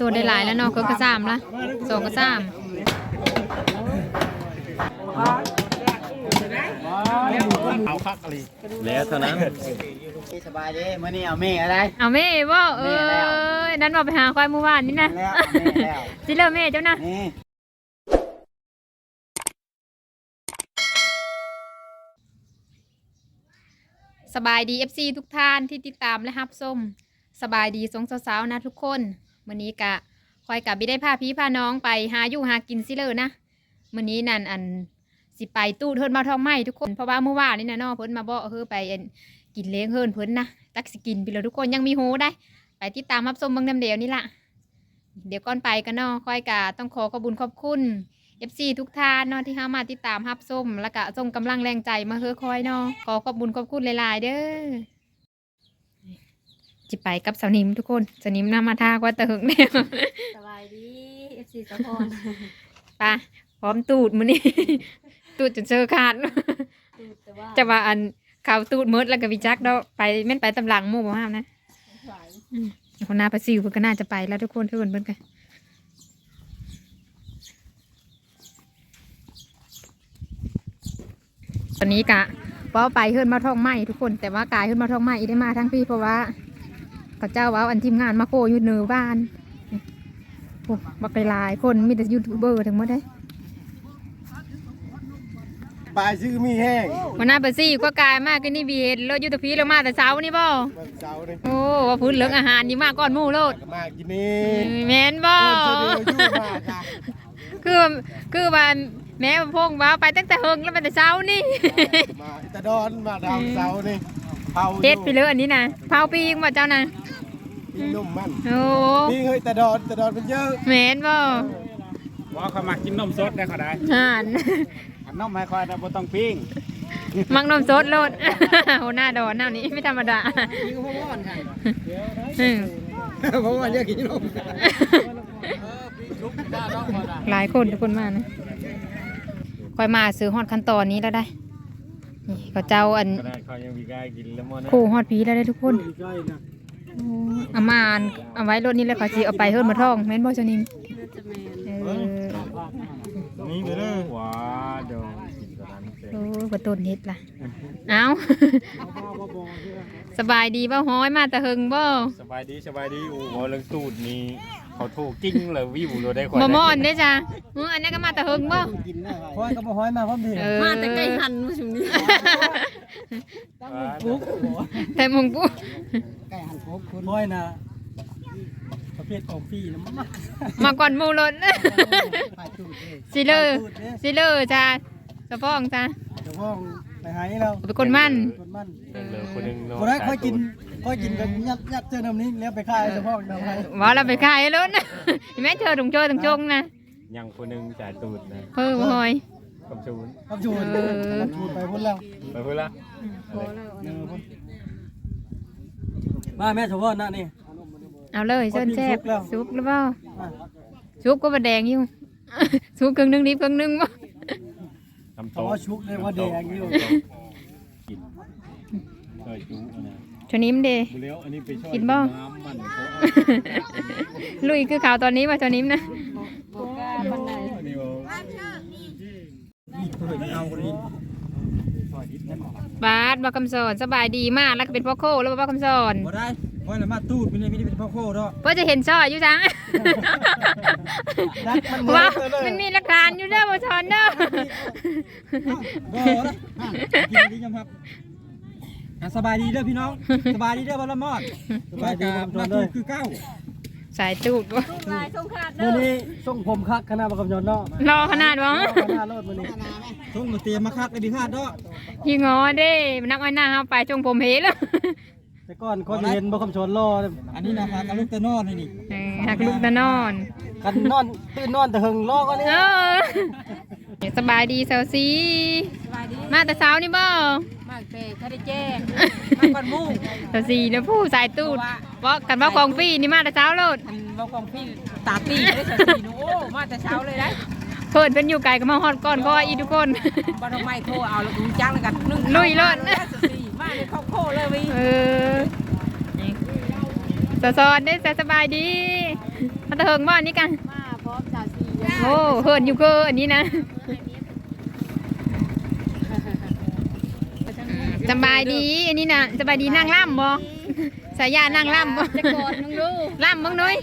ตัวได้หลายแล้วเนาะก็กระซ้ำละสองกระซ้เอาคักอะไรแล้วเท่านั้นสบายดีมื้อนี้เอาแม่อะไรำเอาแม่บ่เอแม่แล้วอนั่นว่าไปหาควายเมื่อวานนี่นะแล้วเอาแม่แล้วสิเลิกแม่เจ้านะนี่สบายดี FC ทุกท่านที่ติดตามและรับชมสบายดีสงสาวๆนะทุกคน มื้อนี้กะคอยกับบิได้พาพี่พาน้องไปหาอยู่หากินสิเลยนะมื้อนี้นั่นอันสิไปตู้เทินมาทองไหมทุกคนเพราะว่าเมื่อวานนี่นะเนาะเพิ่นมาบอกเออไปกินเลี้ยงเฮินเพิ่นนะตักสิกินไปเลยทุกคนยังมีโฮได้ ไปติดตามรับชมเบางน้ำเดียวนี่ล่ะเดี๋ยวก่อนไปกันเนาะคอยกะต้องขอขอบคุญขอบคุณ FC ทุกท่านเนาะที่เข้ามาติดตามรับชมแล้วก็ส่งกำลังแรงใจมาเฮ้อคอยเนาะขอขอบุญขอบคุณหลาย ๆ เด้อ จิไปกับสาวนิมทุกคนสาวนิมนำมาทากว่าเติงเนี่ยสบายดีเอฟซีสะพรไปพร้อมตูดมือนี่ตูดจนเจอขาดแต่ว่าจะว่าอันข่าวตูดมืดแล้วก็วิจักเนาะไปแม่นไปตำหลังหมู่บ่ห้ามนะไหวคนหน้าประสิวเพิ่นก็น่าจะไปแล้วทุกคนทุกคนเพิ่นกันตอนนี้กะเว้าไปเฮิรนมาท่องไม้ทุกคน แต่ว่ากายเฮิรนมาท่องไม้อีได้มาทั้งพี่เพราะว่า เขาเจ้าเว้าอันทีมงานมาโคอยู่เหนือบ้านโอ้บักหลายๆคนมีแต่ยูทูบเบอร์ทั้งหมดเลยปลายชื่อมีแห้งวันหน้าประสิวก็กายมากก็นี่บีเห็นรถยูทูพีลงมาแต่เช้านี่บ่วันเสาร์นี่โอ้ว่าพื้นเหลืองอาหารนี่มากก่อนหมู่โลดก็มากินนี่แม่นบ่คนเสนออยู่มาค่ะคือว่าคือว่าแม่พงว่าไปตั้งแต่เฮิงแล้วไปแต่เช้านี่มาอิตาดอนมาดาวเสาร์นี่ เผาอยู่เฮ็ดไปเลยอันนี้นะเผาปีงบ่เจ้านะปิ้งนุ่มมันโอ้ปิ้งเฮ้ยตาดอนตาดอนมันเยอะแม่นบ่ว่าเขามากินนมสดได้เขาได้ห่านอันน้องไม่ค่อยนะบ่ต้องปิ้งมักนมสดโลดโหหน้าดอนหน้านี้ไม่ธรรมดาปิ้งพ่อว่อนค่ะอืมเพราะว่าเยอะกินนมหลายคนทุกคนมานะคอยมาซื้อฮอดขั้นตอนนี้แล้วได้ นี่เขาเจ้าอันก็ได้เขายังมีกายกินแล้วมั้งนะคู่ฮอดผีแล้วได้ทุกคนโอ้เอามาอันเอาไว้รถนี้เลยเขาสิเอาไปเฮิรนมาท่องแม่นบ่เจ้านิมน่าจะแมนเออนี่ไปเลยว้าเดี๋ยวกินตอนนั้นเสร็จโอ้กระตุนเฮ็ดล่ะ เอ้า สบายดีบ่ฮ้อยมาแต่เฮิงบ่สบายดีสบายดีโอ้โหเรื่องตูดนี่เขาโทรกิ้งเลยวิวเราได้คนบ่ม่อนเด้จ้ะเอออันนี้ก็มาแต่เฮิงบ่กินได้ห้อยก็บ่ห้อยมาพร้อมเดียวเออมาแต่ไก่หันมาชุมนี้ปุ๊บแต่มงปุ๊ไก่หันโคกคุณห้อยนะประเภทของพี่นะมันมาก่อนหมู่รถไปตูดเลยสิเลอสิเลอจ้ะสะพ้องจ้ะเดี๋ยวพ่อ ไปหายเราเป็นคนมั่นคนมั่นเหลือคนหนึ่งเนาะคนนั้นค่อยกินค่อยกินกันยัดยัดเจอน้ำนี้แล้วไปขายเฉพาะน้ำไทยว่าเราไปขายรถเห็นไหมเธอตรงโจตรงจงนะยังคนหนึ่งจ่ายตูดนะเพิ่มหอยคำชูนคำจูนเออคำจูนไปพุ่นแล้วไปเพื่อละเออพุ่นมาแม่เฉพาะนั่นนี่เอาเลยเส้นแซ่บเอาปิ้งซุซุปปแล้วหรือเปล่ามาซุปก็บะแดงอยู่ ซุปครึ่งหนึงดิบครึ่งหนึงบ่ ทำ เพ โต๊ะ ราะ ว่าชุกเลยว่าแดงอยู่กินเคยจูนะชวนี้มันเดบุเลี้ยวอันนี้ไปช่วยกินบ่น้ำมันเขาลุยคือข่าวตอนนี้ว่าชวนี้นะโบกาบันไดอันนี้ว่าเอาคนนี้บาสบอกคำสอนสบายดีมากแล้วก็เป็นพ่อโคแล้วบอกคำสอน บ่ได้ บ่ได้มาตูดไม่ได้ไม่ได้เป็นพ่อโคดอกเพื่อจะเห็นซอยอยู่จัง รักมันว้าวเลยมันมีหลักฐานอยู่เด้อบ่ชอนเด้อบ่นะกินดีจังครับอะสบายดีเด้อพี่น้อง สบายดีเด้อบ่ละมอดสบายดีมาตูดคือเก้าสายตูดบ่ลายสงขาดมื้เด้ออนี้ส่งผมคักคณะประกำยนต์เนาะรอขนาดบ่คณะรถมื้อนี้ส่งมาเตรียมมาคักเลยดีคาดเนาะพี่งอเด้นักอ้อยหน้าเฮาไปจงผมเหแล้ว แต่ก่อนคนเห็นบ่คำชนรออันนี้นะพากันลูกตะนอนนี่เออหักลูกตะนอนกันนอนตื่นนอนแต่หึงรอก็นี่เออสบายดีเซาซีสบายดีมาแต่เช้านี่บ่มากเตะคาริเจ้มาก่อนมุ่งเซาซีนะผู้สายตูดบ่กันว่าของฟรีนี่มาแต่เช้าโลดอันบอกของพี่ตาตีได้สักสี่นูโอ้มาแต่เช้าเลยได้เพิ่นเป็นอยู่ไกลก็มาฮอดก่อนก็อีทุกคนบ้านไม่โทรเอาแล้วกูจ้างแล้วกันนึ่งลุยรถได้สักสี่มาเลย เข้าโคเลยวิเออสะซอนได้อสบายดีมาตะเหิงบ่อันนี้กัน มาพร้อมจ่าสีโอ้เฮินอยู่เคืออันนี้นะสบายดีอันนี้นะสบายดีนั่งล่ำบ่สายยานั่งล่ำบ่จะกดมึงดูล่ำมึงนุ้ย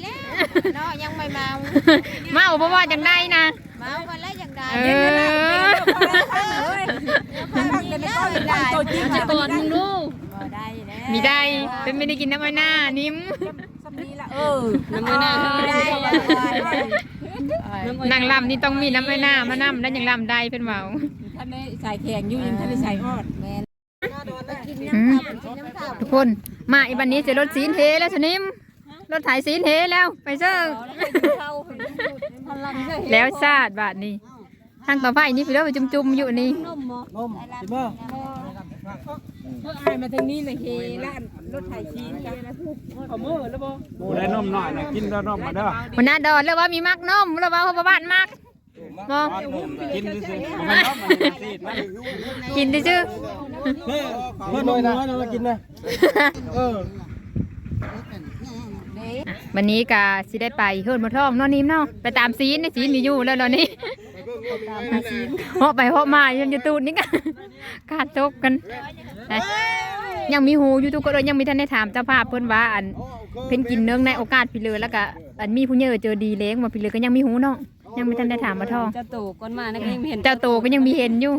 เนาะยังไม่เมาเมาเพราะว่าจังได้นะเมากันแล้วยังได้ เออตัวจริงจะกดมึงดูได้แล้วมีได้เป็นไม่ได้กินน้ำมันหน้านิ่มเออน้ำมันน่าได้นั่งล่ำนี่ต้องมีน้ำมันหน้ามานั่แล้วยังล่ำได้เป็นเมาท่านได้ใส่แข็งอยู่ยังท่านได้ใส่ฮอดแม่กินอืน้ำมข้าวกินน้ำข้าวทุกคนมาอีบันนี้จะรถสีนเทแล้วชนิมรถไถสีนเทแล้วไปเซอร์พลังเลยแล้วชาติบาทนี้ ทางต่อไปนี่พี่เลิกจุ่มๆอยู่นี่นมหมนมสิบ่เมื่ออายมาทางนี้เลยเฮร้านรถไถชีนกันเอามือแล้วบ่กูได้นมหน่อยนะกินแล้วนมมาเด้อหัวหน้าดอนแล้วว่ามีมักนมแล้วว่าเขาบ้านมักมองกินซื่อๆบ่แม่นนมมันซีดนะกินดิชื่อเฮ้ยเพิ่นนมน้อยนะมากินนะเออวันนี้กาสิได้ไปเฮิร์นมาท่องเนอนนิ่มเนาะไปตามซีนในซีนมีอยู่แล้วตอนนี้ เหาะไปเหาะมายังจะตูดนี่กันขาดตกกันไปยังมีหูอยู่ทุกคนเลยยังมีท่านได้ถามเจ้าภาพเพิ่นว่าอันเพิ่นกินเนื้องในโอกาสพี่เลยแล้วก็อันมีผู้เยอะเจอดีเล้งมาพี่เลยก็ยังมีหูเนาะยังไม่ทันได้ถามมาท่องจะตู่ก่อนมานักเรียนเห็นเจ้าโตก็ยังมีเห็นอยู่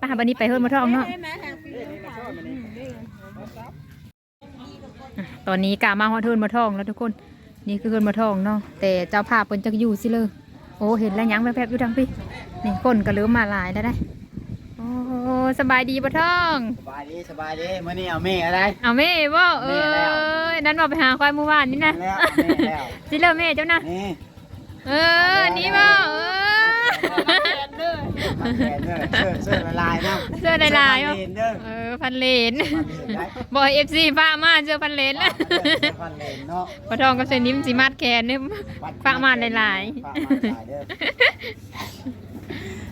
ป้าวันนี้ไปเฮิร์นมาท่องเนาะอะตอนนี้กามาฮอดเฮิร์นมาท่องแล้วทุกคน นี่คือเฮิร์นมาท่องเนาะแต่เจ้าภาพเพิ่นจะอยู่สิเลย โอ้เห็นแล้วยังแวบๆอยู่ทางพี่นี่คนก็เริ่มมาหลายแล้วได้โอ้สบายดีบ่ท่อง สบายดีสบายดีมื่อนี้เอาเมฆอะไร เอาแม่บ่เอแม่แล้ว อนั่นว่าไปหาควายเมื่อวานนี่นะแล้วเอาเมฆแล้วสิเลยแม่เจ้านะนี่เออนี่บ่เออ มาแทนเด้อเสื้อเสื้อลายนะเสื้อลายๆ เสื้อพันเลนเด้อเออพันเลนพันเลนได้บอยเอฟซีฟ้ามาเจอพันเลนแล้วพันเลนเนาะปะทองกับเซนิมสีมัดแขนเนี่ยฟ้ามาหลายฝกมาหลายเด้อ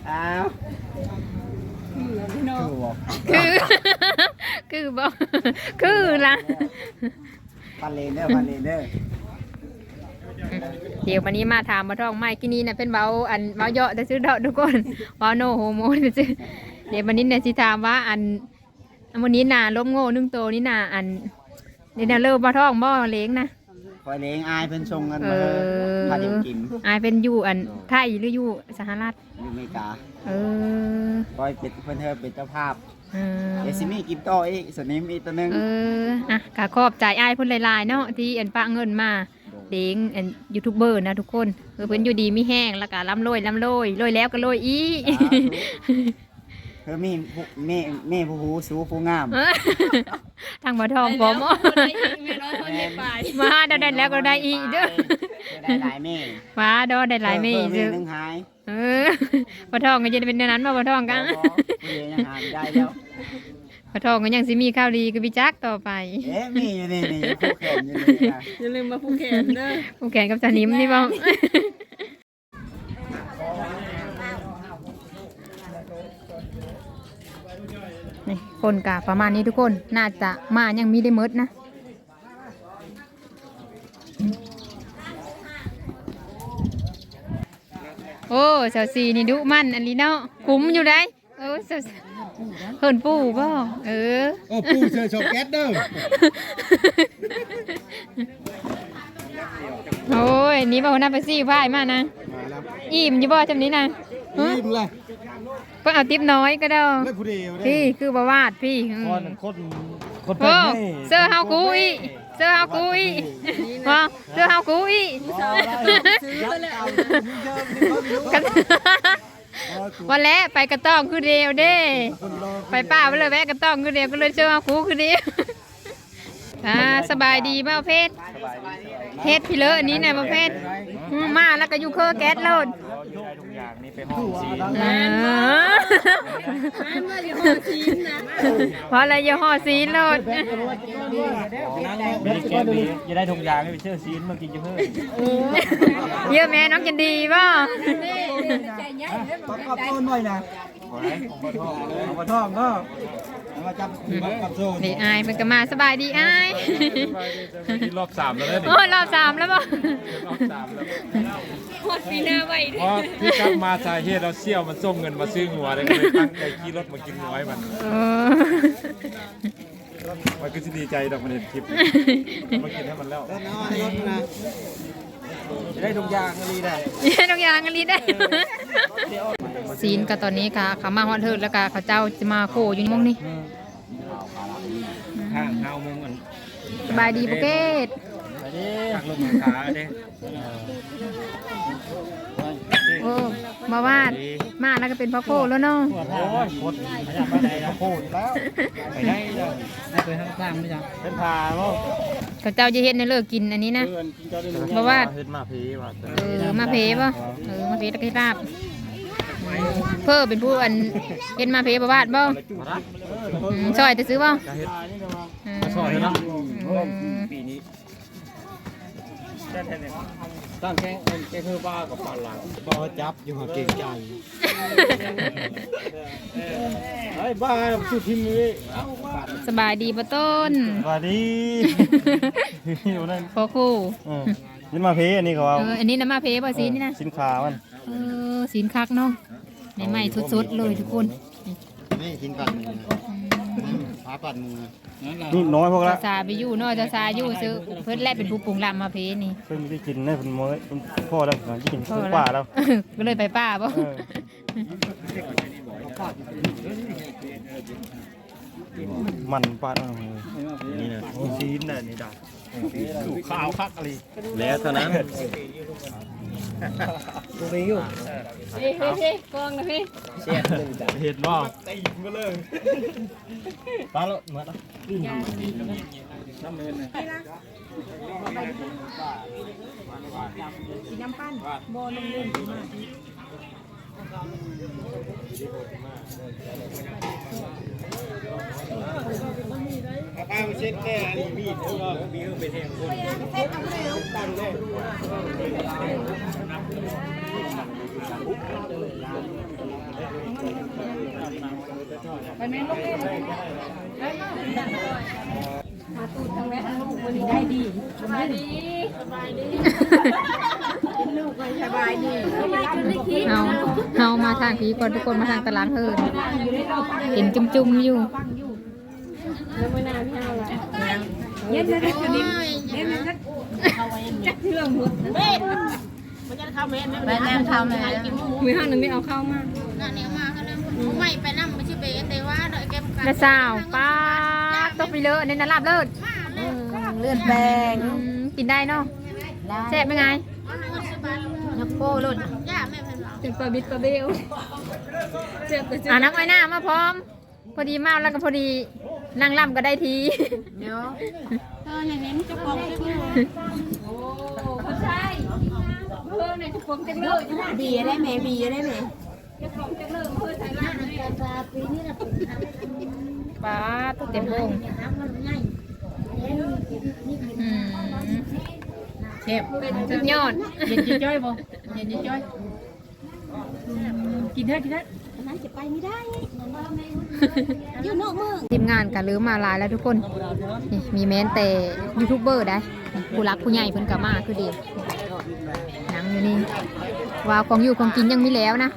อ้าวคือบอกคือ คือบอกคือละ พันเลนเด้อพันเลนเด้อ เดี๋ยววันนี้มาถามปะทองไม่กินนี่นะเป็นเบาอันเบาเยอะแต่ซื้อดอกทุกคนเบาโนโฮโมแต่ซื้อเดี๋ยววันนี้เนี่ยสิถามว่าอันอันวันนี้นาล้มโง่นึ่งโตนี่นาอันนี่นาเลิกปะทองบ่เล้งนะคอยเลงอายเพิ่นส่งเงินเอมาอพาเดี๋ยวกินอายเป็นอยู่อันไทยหรืออยู่สหรัฐอยู่อเมริกาเออคอยเป็นเพิ่นเธอเป็นเจ้าภาพเออเดี๋ยวสิมีกินต่ออีกสนิมอีกตัวหนึงเอออะกะขอบใจอ้ายเพิ่นหลายๆเนาะที่อันปะเงินมา เด้งอันยูทูบเบอร์นะทุกคนเออเพิ่นอยู่ดีมีแห้งแล้วก็ร่ำรวยร่ำรวยรวยแล้วก็รวยอีกเธอมีผู้แม่แม่ผู้หูสูผู้งามเออทางบ่ทองผมมาได้ได้แล้วก็ได้อีกเด้อได้หลายแม่ฟ้าดอได้หลายเมเออซื้อหนึงหายเออบ่ทองก็จะได้เป็นแนวนั้นบ่บ่ทองกันผู้เดียวยังหาไม่ได้แล้วบ่ ทองก็ยังสิมีข่าวดีกับพี่จักต่อไปเอ๊ะมีอยู่นี่นี่ผู้แข่งอยู่นี่นะอย่าลืมมาผูกแขนเด้อผู้แข่งกับสนิมนี่บ่นี่คนกะประมาณนี้ทุกคนน่าจะมายังมีได้หมดนะโอ้สาวสีนี่ดุมันอันนี้เนาะคุ้มอยู่ได้เออสาว เพิ่นปู่บ่เออโอ้ปูเสือชอบแก๊สเด้อโอ้ยนี่บ่หัวหน้าไปซี่พายมานะมาแล้วอิ่มอยู่บ่จำนี้นะฮะยิ้มเลยเพิ่นเอาติ๊บน้อยก็ได้ไม่ผู้เดียวเด้พี่คือบ่วาดพี่อืม คนคนคนโอ้เสื้อเฮากูอีเสื้อเฮากูอีว่าเสื้อเฮากูอี กัน วันแล้วไปกระต้องคือเดียวเด้ ไปป้าไปเลยแวะกระต้องคือเดียวก็เลยเสื้อเฮากูคือเดียวอ่าสบายดีบ่าวเพชรเพชรพี่เลอะอันนี้น่ะบ่าวเพชรอืมมาแล้วก็อยู่เคอแก๊สโลด ได้ทุกอย่างนี่ไปห้องสีอ่าเพราะอะไรอย่าห่อสีโลดไม่ได้เก็บดีจะได้ทุกอย่างให้ไปเชื่อซีนมากินจะเพิ่มเยอะแม่น้องกินดีป่ะต้องขอบคุณหน่อยนะเอามาท่องก็เอามาจับกับโซ่ นี่อายเพิ่นก็มาสบายดีอายที่รอบสามแล้วเนี่ยโอ้ยรอบสามแล้วบ่รอบสามแล้วหมดปีหน้าไว้เพราะที่กลับมาสาเหตุเราเสี่ยวมันส่งเงินมาซื้อหัวเลยก็เลยตั้งใจขี่รถมากินหัวให้มันเออมันก็จะดีใจดอกมันเห็นคลิปมากินให้มันแล้วรถน้อยรถนะจะได้ทุกอย่างก็ดีได้เนี่ยน้องยางอันนี้ได้ ซีนก็ตอนนี้ค่ะเขามาฮอดเทิดแล้วก็เขาเจ้าจะมาโคอยู่ในมงนี่ห่างเฮามุงกันสบายดีบุเกตไปดิหักลงขาเด้โอ้มาวาดมาแล้วก็เป็นพ่อโคแล้วเนาะโอ้ยหมดไม่อยากไปไหนแล้วโคตรแล้วไปได้แล้วได้ไปทางข้างไม่จังเป็นพาเนาะเขาเจ้าจะเห็นในเลิกกินอันนี้นะเพราะว่าเฮ็ดมาพีว่าเออมาเพป่ะเออมาเพตะกี้ราบ เพื่อเป็นผู้อันเห็นมาเพประวาดบ่อืมซอยจะซื้อบ่อืมซอยเนาะอืมปีนี้ตั้งแข้งแข้งคือบ้ากับปลาหลังบ่จับอยู่หัวเก่งใจไอ้บ้าสุดทิมเลยสบายดีปะต้นสวัสดีอยู่นั่นพ่อคู่ยินมาพีอันนี้เขาเอเอาออันนี้นะมาเพป่ะซีนี่นะสินค้ามันเออ สินคักเนาะใหม่ๆสดๆเลยทุกคนนี่กินปัดมือพาปัดมือนี่น้อยพวกละเจ้าสาไปอยู่เนาะเจ้าสาอยู่ซื้อเพิ่นแลเป็นผู้ปรุงลำมาเพนี่เพิ่งได้กินได้เป็นมื้อเป็นพ่อแล้วที่กินคือป่าแล้วก็เลยไปป้าบ่เออมันปาดเอานี่นะชีนน่ะนี่ดา สู่ข้าวคักอะไรแล้วเท่านั้นดูไปอยู่เฮ้ยเฮ้ยกองนะพี่เสียหนึ่งจ้ะเห็นบ่ตีมาเลยปลาแล้วเหมือนน้ำเงินเลยน้ำปั้นโบนมเล่นมา ป้าไปเช็ดแน่นี่มีดแล้วก็มีไปแทงคนตั้งเลยไปแม่ลูกเล่นมาตูดทางแม่ทางลูกวันนี้ได้ดีสบายดีสบายดี เฮาเฮามาทางผีก่อนทุกคนมาทางตารางเฮินเห็นจุ่มๆอยู่แล้วไม่นานที่เราละเย็นนะจะดิ้นเย็นนะจักเชื่อมหมดไปนั่งทำเลยมือห้างนึงไม่เอาเข้ามานั่นเนี่ยมาเขานั่งไม่ไปนั่งไม่ใช่เบสแต่ว่าดี๋ยแกประกาศน้าสาวป้าตกไปเลยในนั้นลาบเลิศเลื่อนแปลงกินได้เนาะแซ่บเป็นไง นักโป้รุ่นย่าแม่เพิ่นบอกถึงปลาบิดปลาเบลเจ็บแต่เจ็บอ่าน้ำอ้หน้ามาพร้อม พอดีมาแล้วก็พอดีนั่งล่ำก็ได้ทีเดี๋ยวเอออย่างนี้มันจะบอกได้ไหมคนใช่เพื่อนเนี่ยจะฟงจังเลยบีได้ไหมบีได้ไหมจะฟงจังเลยเพื่อนไทยนะป้าตัวเต็มวงอืม เจ็บสุดยอดเย็นจ้อยบ่เย็นจ้อยกินได้กินได้นั้นจะไปไม่ได้อยู่นอกเมืองทีมงานกันเริ่มมาหลายแล้วทุกคนนี่มีแม้นแต่ยูทูบเบอร์ได้ผู้รักผู้ใหญ่เพิ่นก็มาคือเดียวหนังอยู่นี่ว่าของอยู่ของกินยังมีแล้วนะ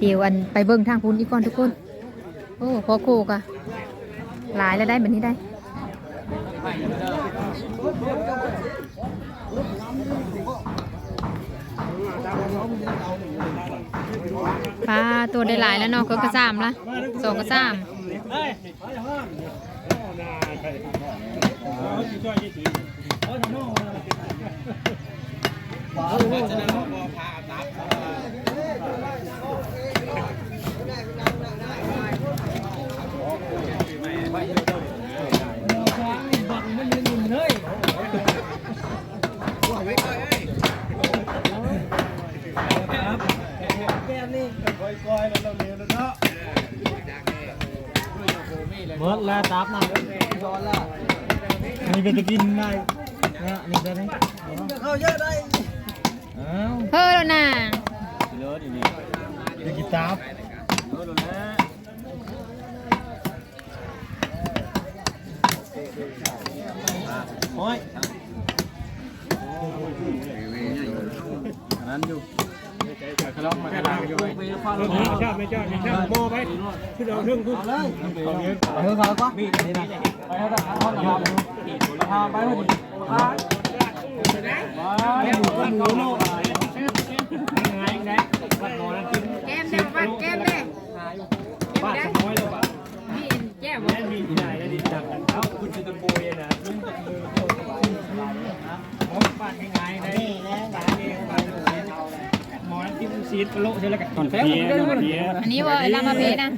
เดี๋ยวอันไปเบิ่งทางพูนอีกก่อนทุกคน โอ้พอโคกอะหลายแล้วได้แบบนี้ได้ปลาตัวได้หลายแล้วเนาะก็กระซามละสองกระซามเฮ้ยไปห้องเอาสิช่วยยี่สิเอาทำน้อง เบ่พาตับเมื่อแล้วตับนะมีเป็นจะกินได้นะนี่ได้ไหมเข้าเยอะได้เฮ้อแล้วนะเลิศอีนี่เดี๋ยวกินตับเลิศแล้ว นะโอ้ยอันนั้นอยู่คล้องมาคล้องอยู่ไม่ชอบไม่ชอบไม่ชอบโม่ไปขึ้นเอาเรื่องขึ้นเลยเออเขาก็มีนี่นะไปให้ทางคนละพาไปเลยพาอยู่ก็หมูโลกแก้มเด้อวัดแก้มเด้อบ้านสมอยแล้วบ้านพี่แก้มบ่มีที่ไหนได้ดีจัง เอ้าคุณจะตะโกยนะบ้านง่ายๆได้หมอนที่มันซีดโลใช่แล้วกันก่อนแป๊บอันนี้ว่าไอ้ลามาเพนะ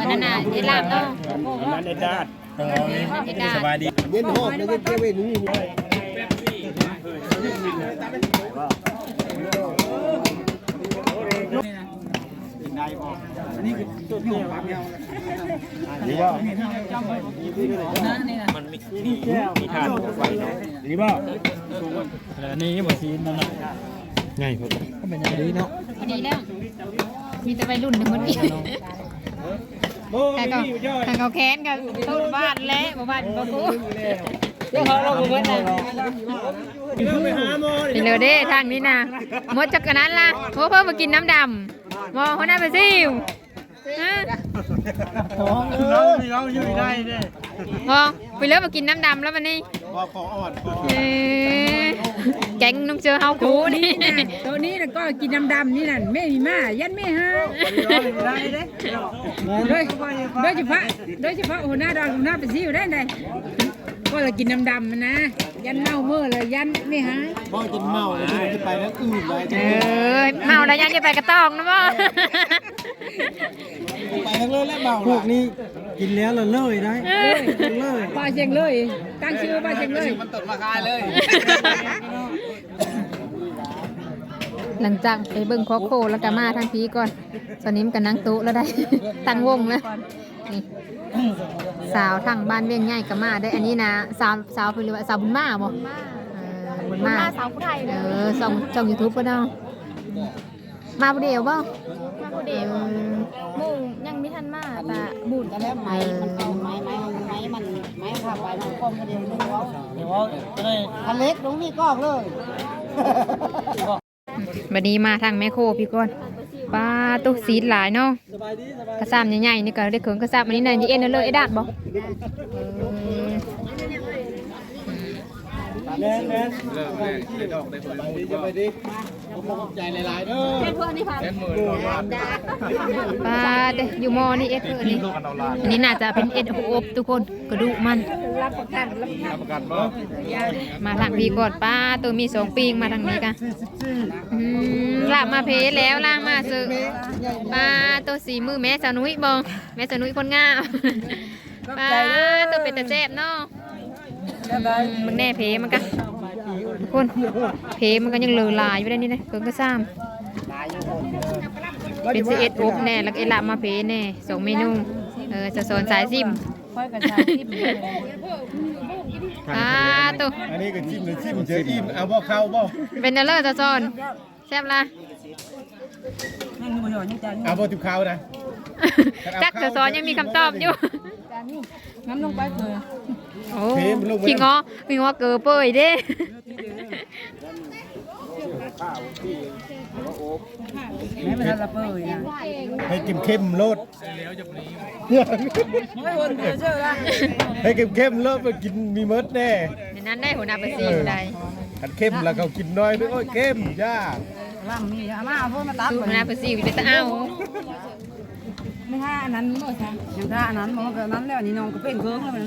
อันนั้นน่ะไอ้ลาบเนาะนั้นได้ดาดไอ้ดาสบายดีเย็นหอมเลยเก็บไว้นี่ นี่ว่ามันมีมีมีทานไฟเนาะนี่ว่าแล้วนี่บ่ซีนนั่นน่ะไงพวกก็เป็นอย่างนี้เนาะพอดีแล้วมีแต่วัยรุ่นหนึ่งคนนี้แต่ก็ทางเขาแค้นกับต้นบ้านและบ่บ้านบ่กูเดี๋ยวเขาลงมาเบิดนะไปหาหมอไปเลยเด้ทางนี้นะหมดจากกันนั้นล่ะโอ้เพิ่มมากินน้ำดำมองเขาหน้าไปซิว ฮะของเออเราอยู่ได้เด้มองไปเลิกมากินน้ำดำแล้ววันนี้ว่าขออ่อนเอ้ยแก๊งน้องเจอเฮาคูนี่ ตัวนี้น่ะก็กินดำๆนี่นั่นแม่มีมายันแม่ฮะได้เด้โดยโดยเฉพาะโดยเฉพาะหัวหน้าดอนหัวหน้าเป็นซิวได้ได ก็เลยกินดำๆมันนะ ยันเมาเมื่อเลยยันไม่หายบ่จนเมาเลยจะไปแล้วอื่นเลยเออเมาแล้วยังจะไปกระตองนะบ่ ไปทั้งเลยแล้วเมาพวกนี้กินแล้วละเลยได้เลยป้าเชียงเลย ตั้งชื่อป้าเชียงเลยมันตกราคาเลย หลังจากไปเบิ่งคอโคแล้วก็มาทางพีก่อน ตอนนี้มันก็นั่งตุ๊แล้วได้ ตั้งวงแล้วนี่สาวทางบ้านเวียงใหญ่ก็มาได้ อันนี้นะสาวสาวเพิ่นเรียกว่าสาวบุญมาบ่เออบุญมาสาวผู้ไทยเออช่องช่อง YouTube ก็เนาะมาผู้เดียวบ่มาผู้เดียวหมู่ยังไม่ทันมาแต่บุญกันแล้วไม้มันเอาไม้ไม้ไม้มันไม้ผ้าใบมันกล้องก็เดียวนึงว่าเดี๋ยวว่าจะได้อันเล็กตรงนี้กล้องเลย บัดนี้มาทางแม่โคพี่ก่อนปลาตุสีดหลายเนาะกระซามใหญ่ๆนี่ก็ได้เขิงกระซามอันนี้น่ะยีเอ็นเอาเลยไอ้ดาดบ่เออ แน่แน่เริ่มแน่นดอกได้ผลดีจะไปดิใจหลายๆเด้อเพื่อนนี่ค่ะแน่นหมื่นดอกล้านปลาเดออยู่มอนี่เอ็ดเพิ่นนี่อันนี้น่าจะเป็นเอ็ดอบทุกคนกระดูกมันรับประกันรับประกันบ่มาทางพี่ก่อนป้าตัวมีสองปีงมาทางนี้กันอืมลากมาเพแล้วล่างมาซื้อป้าตัวสีมือแม่สนุ้ยบองแม่สนุ้ยคนงามป้าตัวเป็นตะแซ่บเนาะ มึงแน่เพมันกันทุกคนเพมันก็ยังเหลือหลายอยู่ได้นี่นะเกินก็ซ้ำเป็นซีเอ็ดอบแน่แล้วก็เอละมาเพแน่สองเมนูเออจะสอนสายซิมค่อยกันชาที่มันป้าตัวอันนี้ก็จิ้มเลยจิ้มเจออิ่มเอาบ่เข้าบ่เป็นเนอร์จะสอนแซ่บละ เอาบ่ติบข้าวนะ จักจะสอนยังมีคำตอบอยู่น้ำลงไปเลยโอ้พี่งอพี่งอเกอเปยเด้ แม่เป็นอะไรเปยนะให้กินเข้มโลดไม่วนเดือเชื่อละให้เข้มเข้มโลดไปกินมีมดแน่ในนั้นได้หัวหน้าประสีอยู่ใดอันเข้มแล้วเขากินน้อยด้วยโอ้ยเข้มย่า ล่ำมีอามาเอาพวกมาตัดสู้หัวหน้าประสีอยู่จะเอาไม่ท่าอันนั้นหมดค่ะอย่างท่าอันนั้นมันก็นั้นแล้วนี่น้องก็เป็นเคิร์งแล้วมัน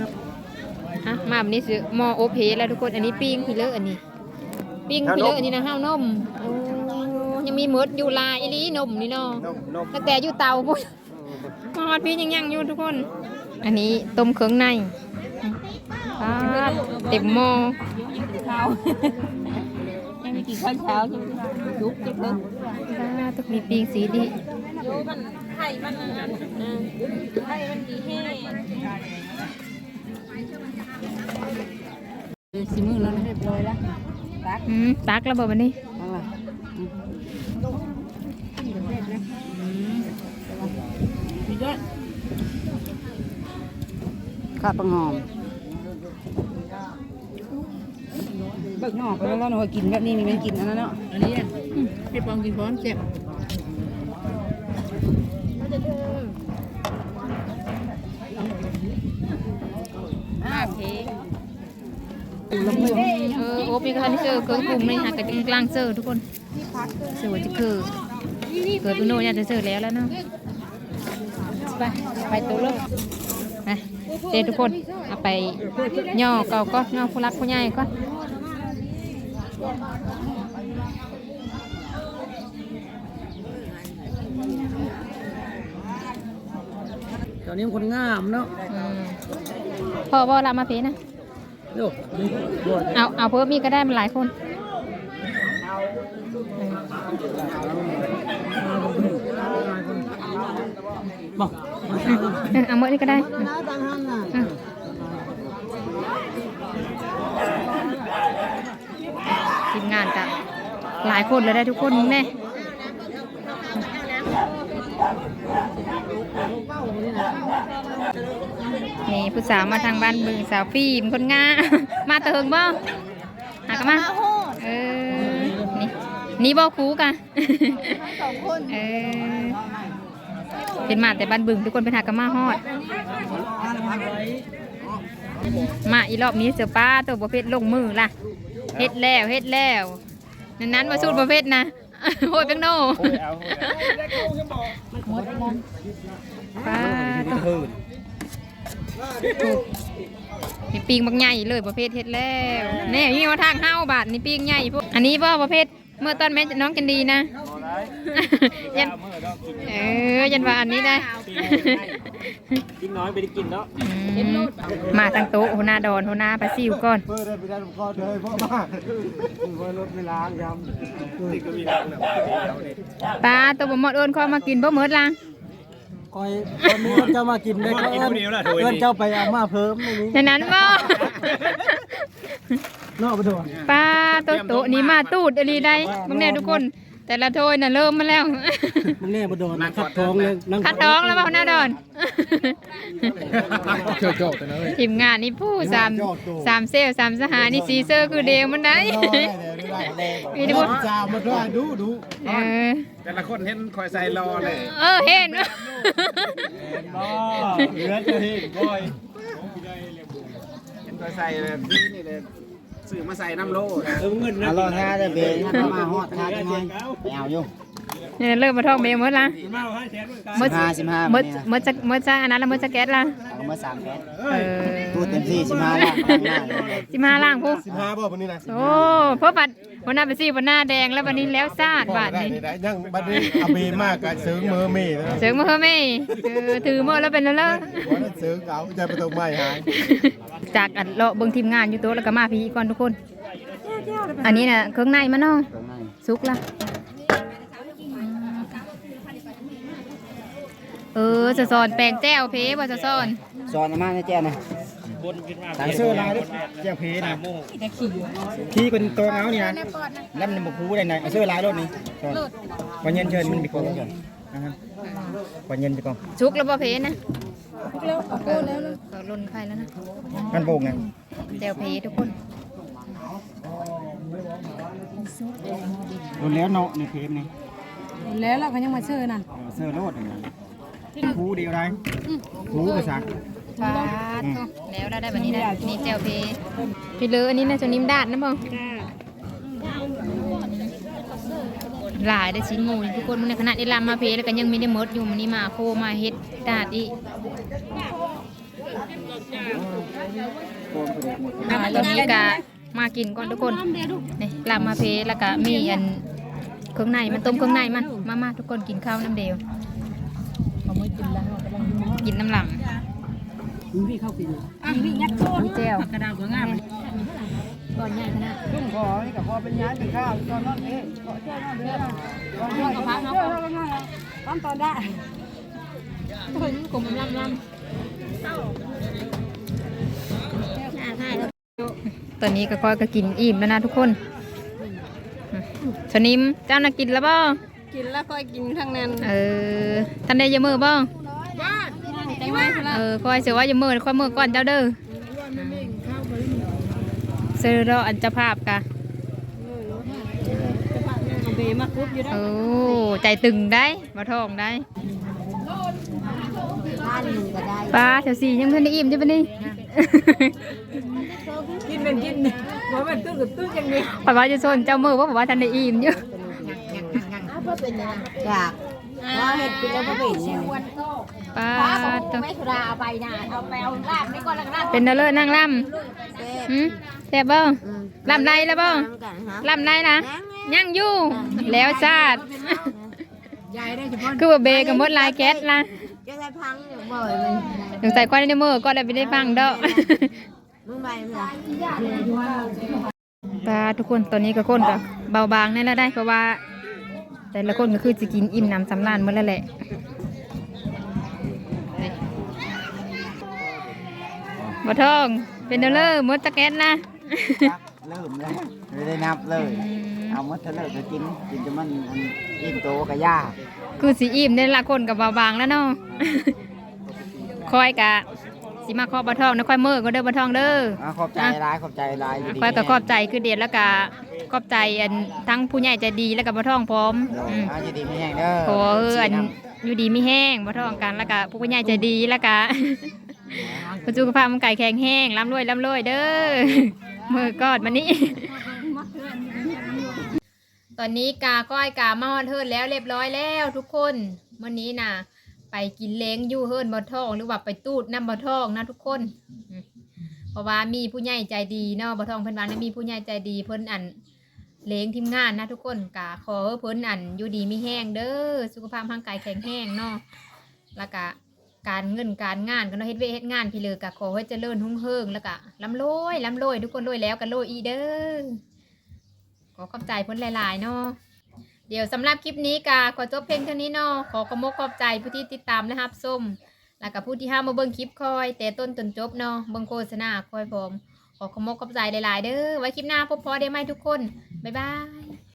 อะมาแบบนี้ซื้อหมอโอเพแล้วทุกคนอันนี้ปิ้งพี่เลอะอันนี้ ปิ้งพี่เลอะอันนี้นะห้าวนมโอ้ยังมีหมดอยู่ลายอีหลีนมนี่เนาะนมนมตั้งแต่อยู่เตาพุ่นมาฮอดพี่ยังยังอยู่ทุกคน อันนี้ต้มเครื่องในปาดเต็มหม้อ ข้าวยังไม่กินข้าวเช้าใช่ไหม ยุบจะเพิ่มปาต้องมีปิ้งสีดีโยมันไข่มันอันไข่มันดีแห้สิมือแล้วเรียบร้อยแล้วตักอืมตักแล้วบ่บัดนี้เอาล่ะพี่ยอดข้าวปังหอมเบิกหนอกไปแล้วเรากินแบบนี้นี่ไม่กินอันนั้นเนาะอันนี้ พี่ปองกินพร้อมเจ็บมาเพเออโอ้ปีกันเจอเกินกลุ่มเลยหากระกลางเจอทุกคนเสือจะคือเกิดตุโนยาจะเจอแล้วแล้วเนาะไปไปตัวเริ่มไปเด็กทุกคนเอาไปย่อเก่าก็ย่อผู้รักผู้ใหญ่ก็ ตอนนี้คนงามเนาะอืมพอบ่ละมาเพนะ โย่นี่บวชเอาเอาเพิ่มมีก็ได้มันหลายคน บอกเออเอาเมื่อนี้ก็ได้น้าต่างหันน่ะอืมทีมงานจะหลายคนเลยได้ทุกคนแน่ นี่ผู้สาวมาทางบ้านบึงสาวฟิล์มคนงามมาเติงบ่หากนมาเออ นี่นี่บ่คูกันสองคนเออเป็นมาแต่บ้านบึงทุกคนเป็นหากนมาฮอด มาอีรอบนี้เสือป้าตัวประเภทลงมือล่ะเฮ็ดแล้วเฮ็ดแล้วนั้นนั้นมาสู้ประเภทนะโหดจังโน่ ป้าตัวถูกนี่ปิงบักใหญ่เลยประเภทเฮ็ดแล้วแน่ยี่ว่าทางเฮ้าบาทนี่ปิงใหญ่พวกอันนี้ว่าประเภทเมื่อตอนแม่น้องกันดีนะ ยันเออยันว่าอันนี้ได้กินน้อยไปได้กินแล้วอืมมาตั้งโต๊ะหัวหน้าดอนหัวหน้าปลาซิวก่อนเพื่อได้ไปได้ก็เดินเพราะว่าเพื่อรถไม่ล้างยำนี่ก็มีล้างนะปลาตัวบ่หมดเอิญเข้ามากินบ่หมดล่ะ คอยคนนี้เจ้ามากินได้ก็เอิ้นเอิ้นเจ้าไปเอามาเพิ่มในนี้ฉะนั้นบ่เนาะไปดูปลาตัวโตะนี่มาตูดอะไรได้บางแน่ทุกคน แต่ละโทยน่ะเริ่มมาแล้วมึงแน่บ่โดนขัดท้องเลยนั่งคัดท้องแล้วบ่หัวหน้าดอนเจ้าเจ้าแต่นั้นเลยทีมงานนี่ผู้สามสามเซลลสามสหายนี่ซีเซอร์คือเดียวมันได้มีแต่พวกจ้ามาด้วยดูดูเออแต่ละคนเห็นคอยใส่รอเลยเออเห็นเหลือจะเห็นบ่อยเห็นคอยใส่แบบนี้นี่เลย ซื้อมาใส่น้ำโลเออเงินนะรอท่าได้เบงมาฮอดท่าจังไงเอาอยู่เนี่ยเริ่มมาท่องเมย์หมดละมาให้แชร์ด้วยกันหมด15 15หมดหมดจะหมดจะอันนั้นละหมดจะแก๊สละเอามา3แก๊สเออพูดเต็มที่15ละข้างหน้าเลยสิมาล่างพวกสิบห้าบ่คนนี้นะโอ้เพราะบัด วันหน้าไปซี่วันหน้าแดงแล้ววันนี้แล้วซาดบาดนี้ได้ยังบัดนี้อาเบมากกับซื้อมือมีนะเสียงมาเฮ้ยแม่เออถือหมดแล้วเป็นแล้วเลอะวันนั้นซื้อเก่าจะไปตรงไม้หายจากอันเลาะเบิ่งทีมงานอยู่โต๊ะแล้วก็มาพี่ก่อนทุกคน อันนี้น่ะเครื่องในมันเนาะสุกละเออจะสอนแปลงแจ้วเพบ่จะสอนสอนมาให้แจ้นะ สั่งซื้อลายด้วยเจ้าเพนะขี่เป็นตัวเงาเนี่ยแล้วมันบุกพูได้ไงเอาซื้อลายรถนี้วันเย็นเชิญมันมีคนนะครับวันเย็นจะกองสุกแล้วบ่เพนะเออเขาล่นไฟแล้วนะกันโป่งไงแจ้วเพทุกคนโดนแล้วเนาะในเพจนี่แล้วเราก็ยังมาเชื่อนั่นเสื้อโลดคูเดียวได้คูภาษา ปาดแล้วได้แบบนี้ได้นี่แจ้วเพพี่เลออันนี้น่าจะนิ่มดาดนะบ่หลายได้ชิ้นงูนี่ทุกคนมันในขณะที่ลำมาเพแล้วก็ยังมีได้หมดอยู่มันนี่มาโคมาเฮ็ดดาดอีกอ่าตอนนี้ก็มากินก่อนทุกคนนี่ลำมาเพแล้วก็มีอันเครื่องในมันต้มเครื่องในมันมามาทุกคนกินข้าวน้ำเดียวกินน้ำหลัง พี่เข้ากินพี่ยัดโซ่มีเจลกระดาวก็งามก่อนใหญ่ขนาดลุงขอนี่ก็พอเป็นย้ายเป็นข้าวตอนนั้นเองขอเจ้านั่นเด้อขอเจ้ากับพระเนาะตอนตอนได้ถึงกลมลำลำตอนนี้ก็ค่อยก็กินอิ่มแล้วนะทุกคนอืมชนิมเจ้าน่ะกินแล้วบ่กินแล้วค่อยกินทั้งนั้น เออท่านได้อยามือบ่ ใจไหมคือละเออคอยเสือว่าอยามือคอยมือก่อนเจ้าเด้อเซอร์รออันเจะภาพกะเบมาคุบอยู่ได้โอ้ใจตึงได้มาทองได้บ้านหนึ่งก็ได้ปลาแถวสี่ยังเพิ่นได้อิ่มใช่ปะนี่กินเป็นกินเนี่ยบ่เป็นตื้อกับตื้ออย่างนี้ปลาว่าจะโซนเจ้ามือว่าบอกว่าท่านได้อิ่มอยู่อยาก ว่าเห็ดกินแล้วก็เป็นเนี่ยปลาตัวไม่สุราเอาไปนะเอาไปเอาลาบนี่ก่อนแล้วก็ลาบเป็นเดลเลอร์นั่งล่ำหืมแซ่บบ่ล่ำในแล้วบ่กันฮะล่ำในนะยังอยู่แล้วชาติคือว่าเบกับมดลายแก๊สละจะได้พังบ่อยมันสงสัยก้อนในมือก็เลยไม่ได้ฟังดอกมึงไปมึงอะปลาทุกคนตอนนี้ก็คนก็เบาบางนั่นแล้วได้เพราะว่า แต่ละคนก็คือจะกินอิ่มน้ำสำราญหมดแล้วแหละบ่ทอง เป็นเดลเลอร์มดตะแก๊สนะ เริ่มแล้วไม่ได้นับเลย เอามาเถอะเลยจะกิน กินจะมันอันอิ่มโตกับย่าคือสีอิ่มเนี่ยละคนกับเบาบางแล้วเนาะคอยกะ สิมาขอบะทองนะคอยมือก็เด้อบะทองเด้ออะขอบใจร้ายขอบใจร้ายอยู่ดีคอยก็ขอบใจคือเดียดแล้วก็ขอบใจอันทั้งผู้ใหญ่ใจดีแล้วก็บะทองพร้อมโดยอืมอะอยู่ดีไม่แห้งเด้อขอเอออันอยู่ดีไม่แห้งบะทองกันแล้วก็ผู้ใหญ่ใจดีแล้วก็คุณสุขภาพมันไก่แข็งแห้งร่ำรวยร่ำรวยเด้อมือกอดมานี่ตอนนี้กาก้อยกามาฮอดเฮิรนแล้วเรียบร้อยแล้วทุกคนวันนี้น่ะ ไปกินเล้งยู่เฮิรนบ่ทอง หรือว่าไปตูดน้ำบ่ทองนะทุกคน เพราะว่ามีผู้ใหญ่ใจดีเนาะบ่ทองเพิ่นว่านมีผู้ใหญ่ใจดีเพิ่นอันเล้งทีมงานนะทุกคนกาขอเพิ่นอันอยู่ดีมีแห้งเด้อสุขภาพร่างกายแข็งแรงเนาะแล้วก็การเงินการงานก็เนาะเฮ็ดเวเฮ็ดงานพี่เลยก็ขอให้เจริญรุ่งเรืองแล้วก็ร่ำรวยร่ำรวยทุกคนรวยแล้วก็รวยอีเด้อขอขอบใจเพ้นหลายๆเนาะ เดี๋ยวสำหรับคลิปนี้กาขอจบเพลงเท่านี้เนาะขอขโมกขอบใจผู้ที่ติดตามนะครับส้มแล้วก็ผู้ที่ห้ามมาเบิ่งคลิปคอย แต่ต้นจนจบเนาะเบิ่งโฆษณาคอยผมขอขโมกขอบใจหลายๆเด้อไว้คลิปหน้าพบพอได้ไหมทุกคนบ๊ายบาย